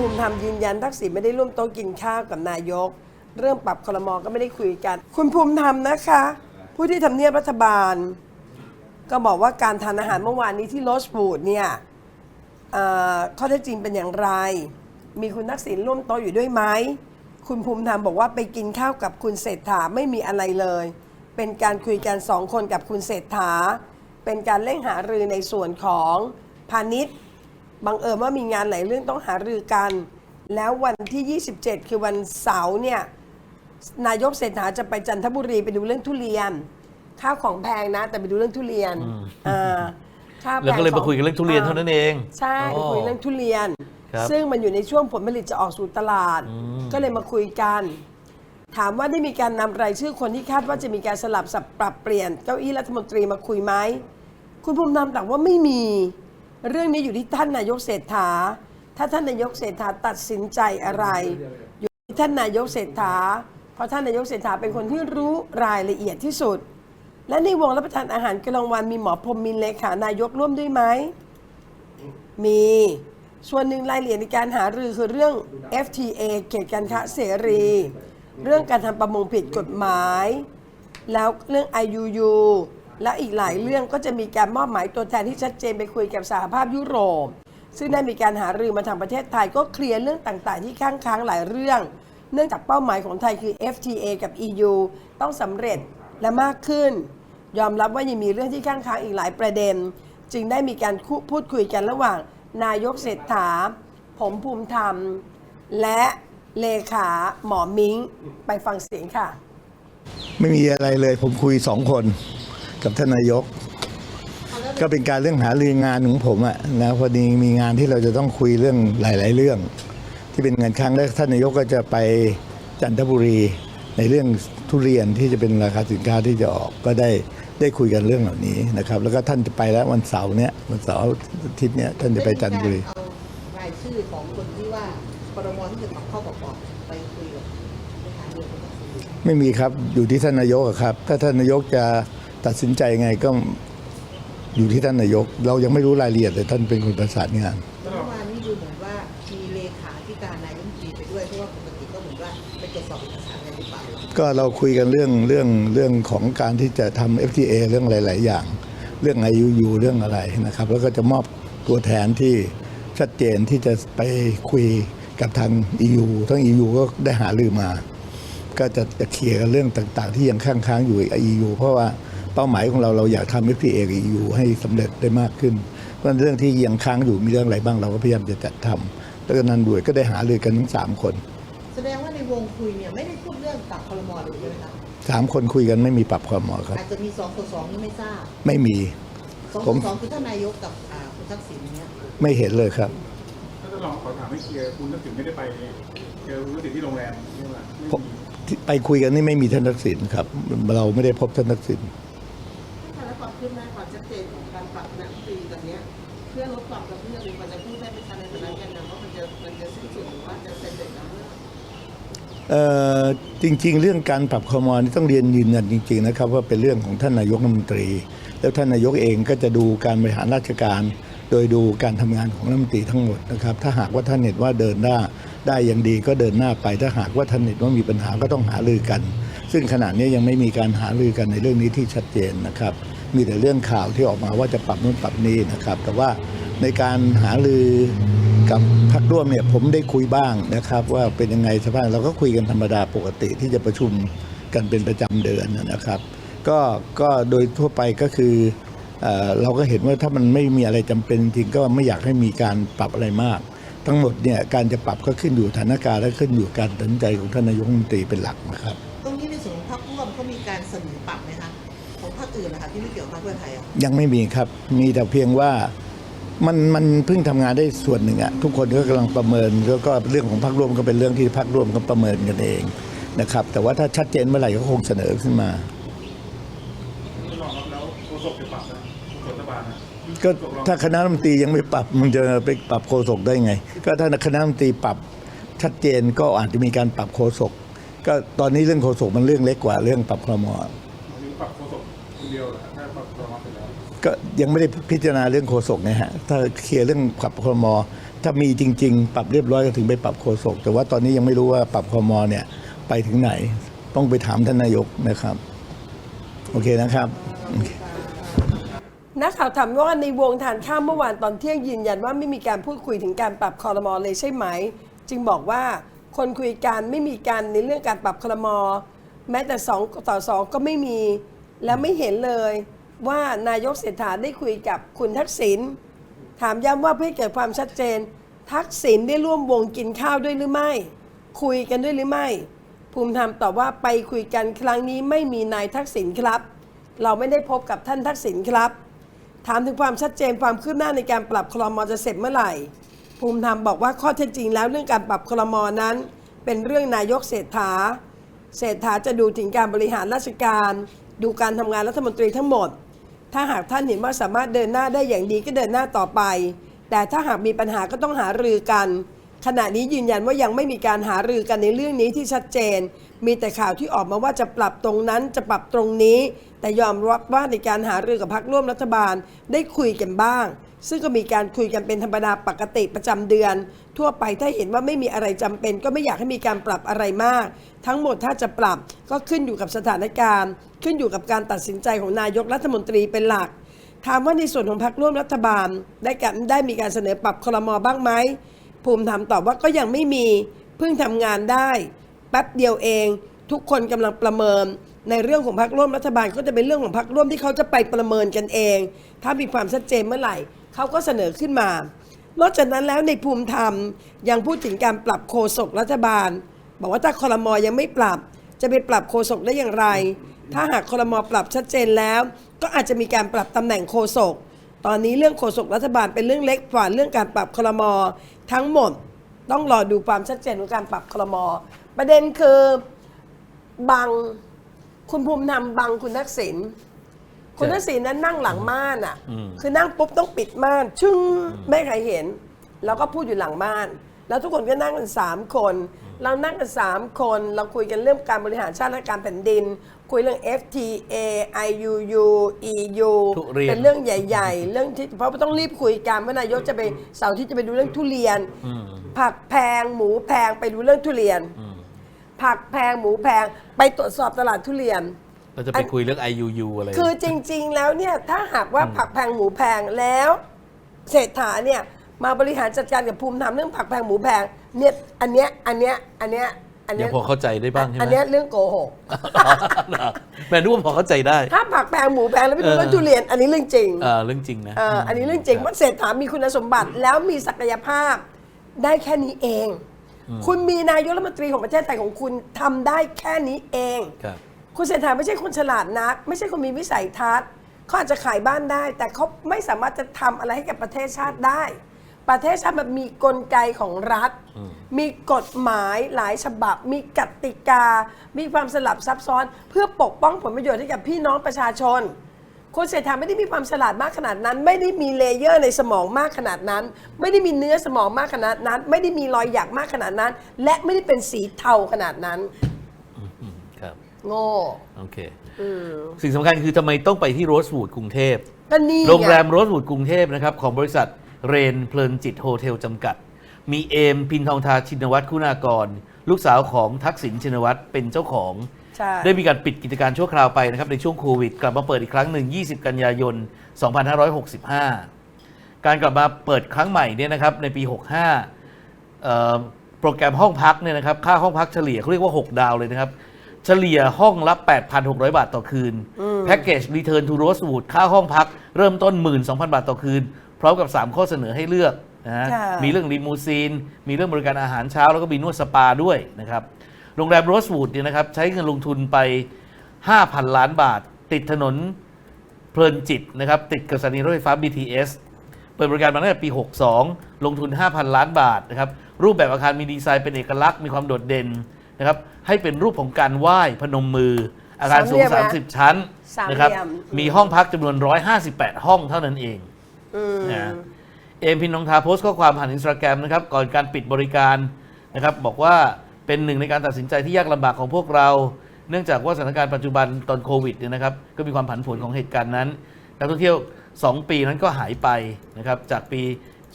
ภูมิธรรมยืนยันทักษิณไม่ได้ร่วมโต๊ะกินข้าวกับนายก เรื่องปรับคลมอก็ไม่ได้คุยกัน คุณภูมิธรรมนะคะ ผู้ที่ทำเนียบรัฐบาล ก็บอกว่าการทานอาหารเมื่อวานนี้ที่โรสบูดเนี่ยเอ่อข้อเท็จจริงเป็นอย่างไร มีคุณทักษิณร่วมโต๊ะอยู่ด้วยไหมคุณภูมิธรรมบอกว่าไปกินข้าวกับคุณเศรษฐาไม่มีอะไรเลย เป็นการคุยกันสองคนกับคุณเศรษฐา เป็นการเร่งหารือในส่วนของพาณิชย์ บังเอิญว่ามีงานหลายเรื่องต้องหารือกัน แล้ววันที่ 27 คือวันเสาร์เนี่ยนายกเศรษฐาจะไปจันทบุรีไปดูเรื่องทุเรียน ข้าวของแพงนะ แต่ไปดูเรื่องทุเรียนอ่าข้าวแพงแล้วก็เลยขมาคุยกันเรื่องทุเรียนเท่านั้นเอง ใช่ไปคุยเรื่องทุเรียนครับซึ่งมันอยู่ในช่วงผลผลิตจะออกสู่ตลาด ก็เลยมาคุยกัน ถามว่าได้มีการนำรายชื่อคนที่คาดว่าจะมีการสลับสับปรับเปลี่ยนเก้าอี้รัฐมนตรีมาคุยไหมคุณภูมิธรรมตอบว่าไม่มี เรื่องนี้อยู่ที่ท่านนายกเศรษฐา ถ้าท่านนายกเศรษฐาตัดสินใจอะไร อยู่ที่ท่านนายกเศรษฐา เพราะท่านนายกเศรษฐาเป็นคนที่รู้รายละเอียดที่สุด และในวงรับประทานอาหารกลางวันมีหมอพรมมินเลขานายกร่วมด้วยไหม มี ส่วนหนึ่งรายละเอียดในการหารือคือเรื่อง FTA เขตการค้าเสรี เรื่องการทำประมงผิดกฎหมาย แล้วเรื่อง IUU และอีกหลายเรื่องก็จะมีการมอบหมายตัวแทนที่ชัดเจนไปคุยกับสหภาพยุโรป ซึ่งได้มีการหารือมาทางประเทศไทยก็เคลียร์เรื่องต่างๆ ที่ค้างค้างๆหลายเรื่อง เนื่องจากเป้าหมายของไทยคือ FTA กับ EU ต้องสำเร็จและมากขึ้น ยอมรับว่ายังมีเรื่องที่ค้างค้างๆอีกหลายประเด็น จึงได้มีการคุพูดคุยกันระหว่าง นายกเศรษฐา ผมภูมิธรรม และเลขาหมอมิงไปฟังเสียงค่ะ ไม่มีอะไรเลยผมคุยสองคน กับท่านนายก ก็เป็นการเรื่องหารืองานของผมอะนะพอดีมีงานที่เราจะต้องคุยเรื่องหลาย ๆ เรื่อง ที่เป็นงานครั้งแรกท่านนายกก็จะไปจันทบุรีในเรื่องทุเรียนที่จะเป็นราคาสินค้าที่จะออกก็ได้ได้คุยกันเรื่องเหล่านี้นะครับ แล้วก็ท่านจะไปแล้ววันเสาร์เนี้ยวันเสาร์อาทิตย์เนี้ยท่านจะไปจันทบุรีได้มีการเอารายชื่อของคนที่ว่าครมที่จะเข้าประกอบไปคุยกับเลขาเดียวกันไม่มีครับอยู่ที่ท่านนายกอะครับ ถ้าท่านนายกจะ ตัดสินใจไงก็อยู่ที่ท่านนายก เรายังไม่รู้รายละเอียดเลยท่านเป็นคนประสานงาน เมื่อวานนี้ดูเหมือนว่ามีเลขาธิการนายกรัฐมนตรีไปด้วยเพราะว่าปกติก็เหมือนว่าไปตรวจสอบเอกสารกันหรือเปล่าก็เราคุยกันเรื่องเรื่องเรื่องของการที่จะทำ FTA เรื่องหลาย ๆ อย่าง เรื่อง IUU เรื่องอะไรนะครับ แล้วก็จะมอบตัวแทนที่ชัดเจนที่จะไปคุยกับทาง EU ทั้ง EU ก็ได้หารือมา ก็จะจะเคลียร์กันเรื่องต่าง ๆ ที่ยังค้างๆอยู่กับ EU เพราะว่า เป้าหมายของเราเราอยากทำ FTA กับ EU ให้สำเร็จได้มากขึ้น เพราะฉะนั้นเรื่องที่ยังค้างอยู่มีเรื่องอะไรบ้างเราก็พยายามจะจัดทำแล้วก็นันด้วยก็ได้หารือกันทั้งสามคน แสดงว่าในวงคุยเนี่ยไม่ได้พูดเรื่องปรับครมเลยใช่ไหมคะสามคนคุยกันไม่มีปรับความเหมาะครับ อาจจะมีสองต่อสองนี่ไม่ทราบไม่มีสองผต่อมสองคือท่านนายกกับอ่าคุณทักษิณเนี่ยไม่เห็นเลยครับถ้าจะลองขอถามให้เคลียร์คุณทักษิณไม่ได้ไปเจอคุณทักษิณที่โรงแรมใช่ไหมไม่ผมมี ที่ไปคุยกันนี่ไม่มีท่านทักษิณครับ เราไม่ได้พบท่านทักษิณ ชัดเจนของการปรับคณะรัฐมนตรีตอนนี้เพื่อลดความกระเพื่อมมันจะพูดได้ไหมคะในฐานะแกนนำว่ามันจะมันจะสิ้นสุดหรือว่าจะเสร็จเสร็จแล้วเมื่อเออจริงๆ เรื่องการปรับคอมอนี่ต้องเรียนยืนยันจริง ๆ นะครับ ว่าเป็นเรื่องของท่านนายกรัฐมนตรี แล้วท่านนายกเองก็จะดูการบริหารราชการ โดยดูการทำงานของรัฐมนตรีทั้งหมดนะครับ ถ้าหากว่าท่านเห็นว่าเดินหน้าได้อย่างดีก็เดินหน้าไป ถ้าหากว่าท่านเห็นว่ามีปัญหาก็ต้องหารือกัน ซึ่งขณะนี้ยังไม่มีการหารือกันในเรื่องนี้ที่ชัดเจนนะครับ มีแต่เรื่องข่าวที่ออกมาว่าจะปรับนู่นปรับนี่นะครับ แต่ว่าในการหารือกับพรรคร่วมเนี่ยผมได้คุยบ้างนะครับ ว่าเป็นยังไงสภาพเราก็คุยกันธรรมดาปกติที่จะประชุมกันเป็นประจำเดือนนะครับ ก็ก็โดยทั่วไปก็คือเอ่อเราก็เห็นว่าถ้ามันไม่มีอะไรจำเป็นจริงก็ไม่อยากให้มีการปรับอะไรมาก ทั้งหมดเนี่ยการจะปรับก็ขึ้นอยู่สถานการณ์และขึ้นอยู่การตัดสินใจของท่านนายกรัฐมนตรีเป็นหลักนะครับ รรคอื่นนะคะที่ไม่เกี่ยวกับพรรคเพื่อไทยอะยังไม่มีครับ มีแต่เพียงว่ามันมันเพิ่งทำงานได้ส่วนหนึ่งอะทุกคนก็กำลังประเมินแล้วก็เรื่องของพรรคร่วมก็เป็นเรื่องที่พรรคร่วมก็ประเมินกันเองนะครับ แต่ว่าถ้าชัดเจนเมื่อไหร่ก็คงเสนอขึ้นมา ไม่ลองครับแล้วโฆษกจะปรับนะโฆษกรัฐบาลนะก็ถ้าคณะรัฐมนตรียังไม่ปรับมันจะไปปรับโฆษกได้ไง ก็ถ้าคณะรัฐมนตรีปรับชัดเจนก็อาจจะมีการปรับโฆษกก็ตอนนี้เรื่องโฆษกมันเรื่องเล็กกว่าเรื่องปรับครม เดียวเหรอถ้าปรับครมเสร็จแล้วก็ยังไม่ได้พิจารณาเรื่องโฆษกนะฮะถ้าเคลียร์เรื่องปรับครมถ้ามีจริง ๆ ปรับเรียบร้อยก็ถึงไปปรับโฆษกแต่ว่าตอนนี้ยังไม่รู้ว่าปรับครมเนี่ยไปถึงไหน ต้องไปถามท่านนายกนะครับ โอเคนะครับโอเค นักข่าวถามว่าในวงทานข้ามเมื่อวานตอนเที่ยงยืนยันว่าไม่มีการพูดคุยถึงการปรับคอรมอเลยใช่ไหม จึงบอกว่าคนคุยกันไม่มีการในเรื่องการปรับคอรมอแม้แต่สองต่อสองก็ไม่มี และไม่เห็นเลยว่านายกเศรษฐาได้คุยกับคุณทักษิณถามย้ำว่าเพื่อเกิดความชัดเจน ทักษิณได้ร่วมวงกินข้าวด้วยหรือไม่ คุยกันด้วยหรือไม่ ภูมิธรรมตอบว่าไปคุยกันครั้งนี้ไม่มีนายทักษิณครับ เราไม่ได้พบกับท่านทักษิณครับ ถามถึงความชัดเจนความคืบหน้าในการปรับคลมอจะเสร็จเมื่อไหร่ ภูมิธรรมบอกว่าข้อเท็จจริงแล้วเรื่องการปรับคลมอนั้น เป็นเรื่องนายกเศรษฐาเศรษฐาจะดูถึงการบริหารราชการ ดูการทำงานรัฐมนตรีทั้งหมด ถ้าหากท่านเห็นว่าสามารถเดินหน้าได้อย่างดีก็เดินหน้าต่อไป แต่ถ้าหากมีปัญหาก็ต้องหารือกัน ขณะนี้ยืนยันว่ายังไม่มีการหารือกันในเรื่องนี้ที่ชัดเจน มีแต่ข่าวที่ออกมาว่าจะปรับตรงนั้นจะปรับตรงนี้ แต่ยอมรับว่าในการหารือกับพรรคร่วมรัฐบาลได้คุยกันบ้าง ซึ่งก็มีการคุยกันเป็นธรรมดาปกติประจำเดือน ทั่วไปถ้าเห็นว่าไม่มีอะไรจำเป็น ก็ไม่อยากให้มีการปรับอะไรมาก ทั้งหมดถ้าจะปรับก็ขึ้นอยู่กับสถานการณ์ ขึ้นอยู่กับการตัดสินใจของนายกรัฐมนตรีเป็นหลัก ถามว่าในส่วนของพรรคร่วมรัฐบาล ได้การได้มีการเสนอปรับคลมอบ้างไหมภูมิธรรมตอบว่าก็ยังไม่มีเพิ่งทำงานได้แป๊บเดียวเอง ทุกคนกำลังประเมินในเรื่องของพรรคร่วมรัฐบาลก็จะเป็นเรื่องของพรรคร่วมที่เขาจะไปประเมินกันเอง ถ้ามีความชัดเจนเมื่อไหร่ เขาก็เสนอขึ้นมา นอกจากนั้นแล้วในภูมิธรรมยังพูดถึงการปรับโฆษกรัฐบาล บอกว่าถ้าคลมอยังไม่ปรับ จะไปปรับโฆษกได้อย่างไร ถ้าหากคลมอปรับชัดเจนแล้ว ก็อาจจะมีการปรับตำแหน่งโฆษกตอนนี้เรื่องโฆษกรัฐบาลเป็นเรื่องเล็กกว่าเรื่องการปรับคลมอทั้งหมด ต้องรอดูความชัดเจนของการปรับคลมอประเด็นคือบังคุณภูมิธรรมบังคุณทักษิณ คุณทักษิณนั้นนั่งหลังม่านอะอืมคือนั่งปุ๊บต้องปิดม่าน ชึ้งไม่ให้ใครเห็น แล้วก็พูดอยู่หลังม่าน แล้วทุกคนก็นั่งกันสามคน เรานั่งกันสามคน เราคุยกันเรื่องการบริหารชาติและการแผ่นดิน คุยเรื่อง FTA IUU EU ทุเรียน เป็นเรื่องใหญ่ ๆ เรื่องที่เพราะว่าต้องรีบคุยกันว่านายกจะไปเสาร์ที่จะไปดูเรื่องทุเรียน อืมผักแพงหมูแพงไปดูเรื่องทุเรียน อืม ผักแพงหมูแพงไปตรวจสอบตลาดทุเรียน เราจะไปคุยเรื่อง IUU อะไร คือจริง ๆ แล้วเนี่ยถ้าหากว่าผักแพงหมูแพงแล้วเศรษฐาเนี่ยมาบริหารจัดการกับภูมิธรรมเรื่องผักแพงหมูแพงเนี่ยอันเนี้ยอันเนี้ยอันเนี้ยอันยัเนี้งยพอเข้าใจได้บ้างใช่ไหมอันเนี้ยเรื่องโกหกแม่นึกว่าพอเข้าใจได้ ถ้าผักแพงหมูแพงแล้วไปดูเออเรื่องทุเรียนอันนี้เรื่องจริงเออเรื่องจริงนะเอออันนี้เรื่องจริงคบว่าเศรษฐามีคุณสมบัติแล้วมีศักยภาพได้แค่นี้เอง คุณมีนายกรัฐมนตรีของประเทศไทยของคุณทำได้แค่นี้เอง ครับคุณเศรษฐาไม่ใช่คนฉลาดนัก ไม่ใช่คนมีวิสัยทัศน์เขาอาจจะขายบ้านได้ แต่เขาไม่สามารถจะทำอะไรให้กับประเทศชาติได้ ประเทศชาติมันมีกลไกของรัฐ มีกฎหมายหลายฉบับ มีกติกา มีความสลับซับซ้อน เพื่อปกป้องผลประโยชน์ให้กับพี่น้องประชาชน คุณเศรษฐาไม่ได้มีความฉลาดมากขนาดนั้น ไม่ได้มีเลเยอร์ในสมองมากขนาดนั้น ไม่ได้มีเนื้อสมองมากขนาดนั้น ไม่ได้มีรอยหยักมากขนาดนั้น และไม่ได้เป็นสีเทาขนาดนั้นอืมครับ โง่โอเค อืมสิ่งสำคัญคือทำไมต้องไปที่โรสวูดกรุงเทพ ก็นี่ไโรงแรมโรสวูดกรุงเทพนะครับ ของบริษัทเรนเพลินจิตโฮเทลจำกัด มีเอมพินทองทาชินวัตรคุณากร ลูกสาวของทักษิณชินวัตรเป็นเจ้าของ ใช่ได้มีการปิดกิจการชั่วคราวไปนะครับ ในช่วงโควิด กลับมาเปิดอีกครั้งหนึ่ง 20 กันยายน 2565 การกลับมาเปิดครั้งใหม่เนี่ยนะครับในปี 65เอ่อโปรแกรมห้องพักเนี่ยนะครับค่าห้องพักเฉลี่ยเขาเรียกว่า 6 ดาวเลยนะครับ เฉลี่ยห้องละ 8,600 บาทต่อคืน แพ็กเกจ Return to Rosewood ค่าห้องพักเริ่มต้น 12,000 บาทต่อคืน พร้อมกับ 3 ข้อเสนอให้เลือกนะฮะค่ะมีเรื่องรีมูซีน มีเรื่องบริการอาหารเช้า แล้วก็มีนวดสปาด้วยนะครับโรงแรมโรสวูดเนี่ยนะครับใช้เงินลงทุนไป 5,000 ล้านบาท ติดถนนเพลินจิตนะครับติดกับสถานีรถไฟฟ้า BTS เปิดบริการมาตั้งแต่ปี 62 ลงทุน 5,000 ล้านบาทนะครับ รูปแบบอาคารมีดีไซน์เป็นเอกลักษณ์ มีความโดดเด่นนะครับ ให้เป็นรูปของการไหว้พนมมือ อาคารสูง สามเหลี่ยม30 ชั้นสามเหลี่ยมนะครับอืมมีห้องพักจำนวน 158 ห้องเท่านั้นเองอืม นะเอมพินนองทาโพสต์ข้อความผ่านอินสตาแกรมนะครับ ก่อนการปิดบริการนะครับ บอกว่าเป็นหนึ่งในการตัดสินใจที่ยากลำบากของพวกเรา เนื่องจากว่าสถานการณ์ปัจจุบันตอนโควิดเนี่ยนะครับ ก็มีความผันผวนของเหตุการณ์นั้นนักท่องเที่ยว 2 ปีนั้นก็หายไปนะครับ จากปี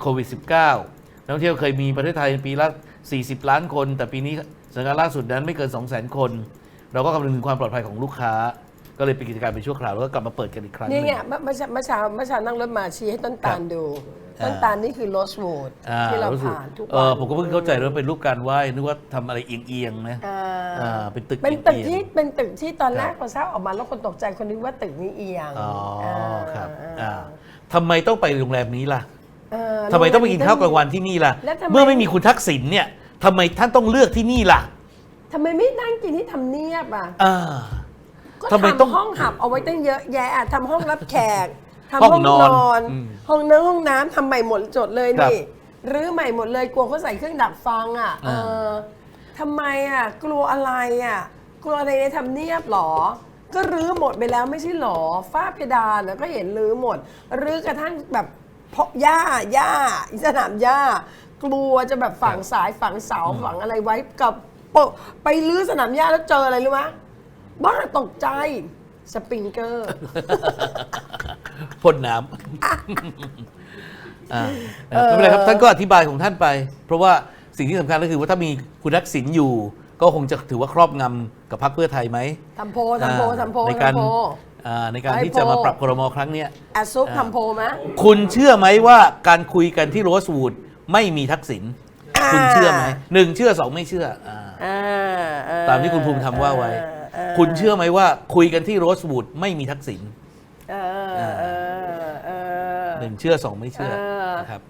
โควิด -19 นักท่องเที่ยวเคยมีประเทศไทยปีละ 40 ล้านคน แต่ปีนี้ สถานการณ์ล่าสุดนั้นไม่เกิน 200,000 คน เราก็คำนึงถึงความปลอดภัยของลูกค้า ก็เลยเป็นกิจการเป็นชั่วคราวแล้วก็กลับมาเปิดกันอีกครั้งหนี่นึ่งไงเมื่อเมื่อเช้าเมื่อเช้าเมื่อเช้านั่งรถมาชี้ให้ต้นตาลดู อ่า ต้นตาลนี่คือโรสวูดอ่าที่เรารู้สึกผ่านทุกเอวัอนผมก็เพิ่งเข้าใจว่าเป็นรูปการไหว้นึกว่าทำอะไรเอียงๆนะอ่าอ่าเป็นตึกเป็นตึกเอียงๆที่เป็นตึกที่ตอนแรกครับพอทราบออกมาแล้วคนตกใจคนนึกว่าตึกนี้เอียงอ๋ออ่าครับอ่าอ่าทำไมต้องไปโรงแรมนี้ล่ะ เออ ทำไมต้องไปกินข้าวกลางวันที่นี่ล่ะ แล้วทำไม เมื่อไม่มีคุณทักษิณเนี่ย ทำไมท่านต้องเลือกที่นี่ล่ะทำไมไม่นั่งกินที่ทำเนียบอะ อ่า ก็ทำไมต้อง ทำห้องหับเอาไว้ตั้งเยอะแยะอะทำห้องรับแขกทำห้ห้อองงนนอนอนอืมห้องน้ำห้องน้ำทำใหม่หมดจดเลยครับนี่รื้อใหม่หมดเลยกลัวเขาใส่เครื่องดักฟังอะเออ่า อทำไมอะ กลัวอะไรอะ กลัวอะไรในทำเนียบหรอ ก็รื้อหมดไปแล้วไม่ใช่หรอฝ้าเพดานน่ะก็เห็นรื้อหมดรื้อกระทั่งแบบเพาะหญ้าหญ้าสนามหญ้า กลัวจะแบบฝังสายฝังเสาฝังอะไรไว้กับโปะไปรื้อสนามหญ้าแล้วเจออะไรรู้ไหมบ้าตกใจสปริงเกอร์พ่นน้ำอ่าไม่เป็นไรครับท่านก็อธิบายของท่านไป เพราะว่าสิ่งที่สำคัญก็คือว่าถ้ามีคุณทักษิณอยู่ ก็คงจะถือว่าครอบงำกับพรรคเพื่อไทยไหมทำโพลทำโพลอ่าทำโพลในการทำโพลอ่าในการให้ที่จะมาโพลปรับครมครั้งเนี้ยแอดซุปทำโพลไหมคุณเชื่อไหมว่าการคุยกันที่โรสวูด ไม่มีทักษิณอ่าคุณเชื่อไหมหนึ่งเชื่อสองไม่เชื่ออ่าอ่าเออตามที่คุณภูมิธรรมว่าไว้เออคุณเชื่อไหมว่าคุยกันที่โรสวูดไม่มีทักษิณเออเออเออหนึ่งเชื่อสองไม่เชื่อเออนะครับ